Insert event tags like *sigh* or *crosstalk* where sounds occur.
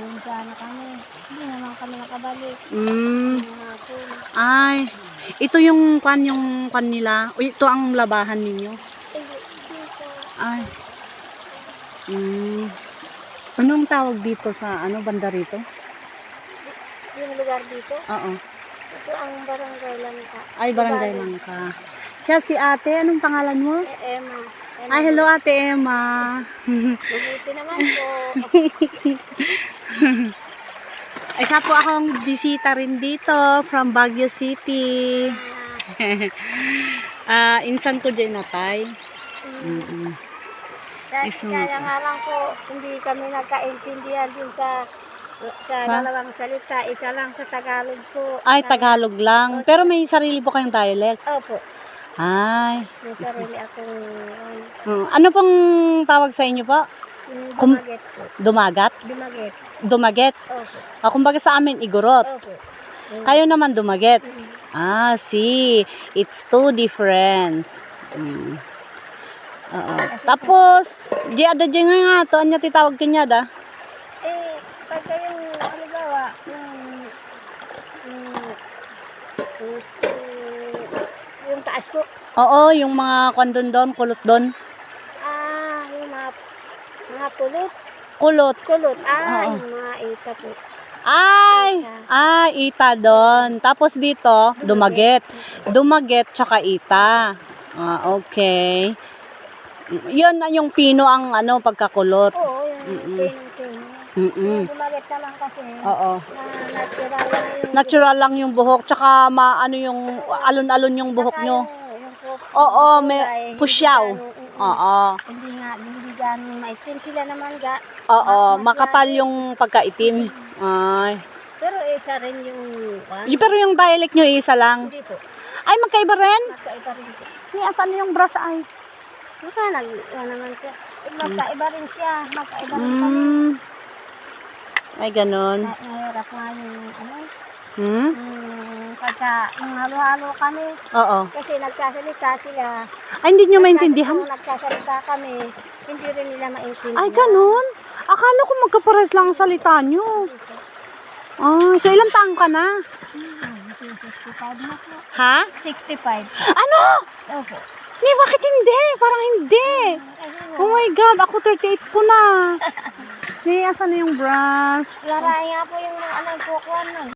Doon sana kami. Hindi naman kami nakabalik. Mm. Ay, ito yung kwan yung kwan nila. Uy, ito ang labahan ninyo. Ay. Mm. Anong tawag dito sa ano banda rito? Yung lugar dito, Oo. ito ang barangay Langka. Ay, barangay Lugar- lang ka. Siya si ate, anong pangalan mo? Eh, Emma. Emma. Ay, hello ate Emma. *laughs* Mabuti naman po. *laughs* *laughs* Siya po akong bisita rin dito from Baguio City. *laughs* Ah, insan ko dyan natay. Mm. Kaya, Yes, kaya nga lang po, hindi kami nagkaintindihan din sa sa dalawang salita. Isa lang sa Tagalog po. Ay, Tagalog lang. Pero may sarili po kayong dialect. Opo. Ay. May sarili akong Mm. Ano pong tawag sa inyo po? um, dumaget po. Dumagat? Dumaget. Dumaget? Opo. Ah, kumbaga sa amin, igorot. Opo. Kayo naman dumaget. Mm. Ah, see. It's two difference. Mm. Oo. Tapos, di ada di nga nga to, anya titawag kanya da. Eh, pagka yung, halimbawa, yung, yung, yung, yung taas po, Oo, yung mga kwandon doon, kulot doon. ah, yung mga, mga pulot, Kulot. kulot, ah, Oo. yung mga ita po. Ay! Ah, ita doon. Tapos dito, dumaget. Dumaget tsaka ita. Ah, okay. Yun na yung pino ang ano, pagkakulot. Oo, yung Mm-mm. Mm-mm. Naman kasi, Oo. na natural lang yung, Natural lang yung buhok, tsaka maano yung alon-alon yung buhok nyo. yung- yung po- Oo, may pusyaw. Mm, mm. Oo. Hindi nga, hindi ganun maitim sila naman ga. Oo, makapal yung pagkaitim. Ay. Pero isa rin yung, ah, Y- Pero yung dialect nyo isa lang. hindi po. Ay, magkaiba rin? Magkaiba rin po. Ni asan yung brass ay? Baka nag, ano naman siya. Eh, magkaiba rin siya. Magkaiba rin kami. Mm. Ay, ganun. Na, nahirap nga yung, ano, Hmm? yung pagka, yung halo-halo kami. Oo. Kasi nagsasalita sila. Ay, hindi nyo maintindihan? Kung nagsasalita kami, hindi rin nila maintindihan. Ay, ganun? Akala ko magkapares lang ang salita nyo. Ah, so ilang taong ka na? Hmm, 65 na po. Ha? 65. Ano? Opo. Ni, bakit hindi? Parang hindi. Oh my God, ako 38 po na. *laughs* Ni, asan na yung brush? Laray nga po yung alam po ko ano.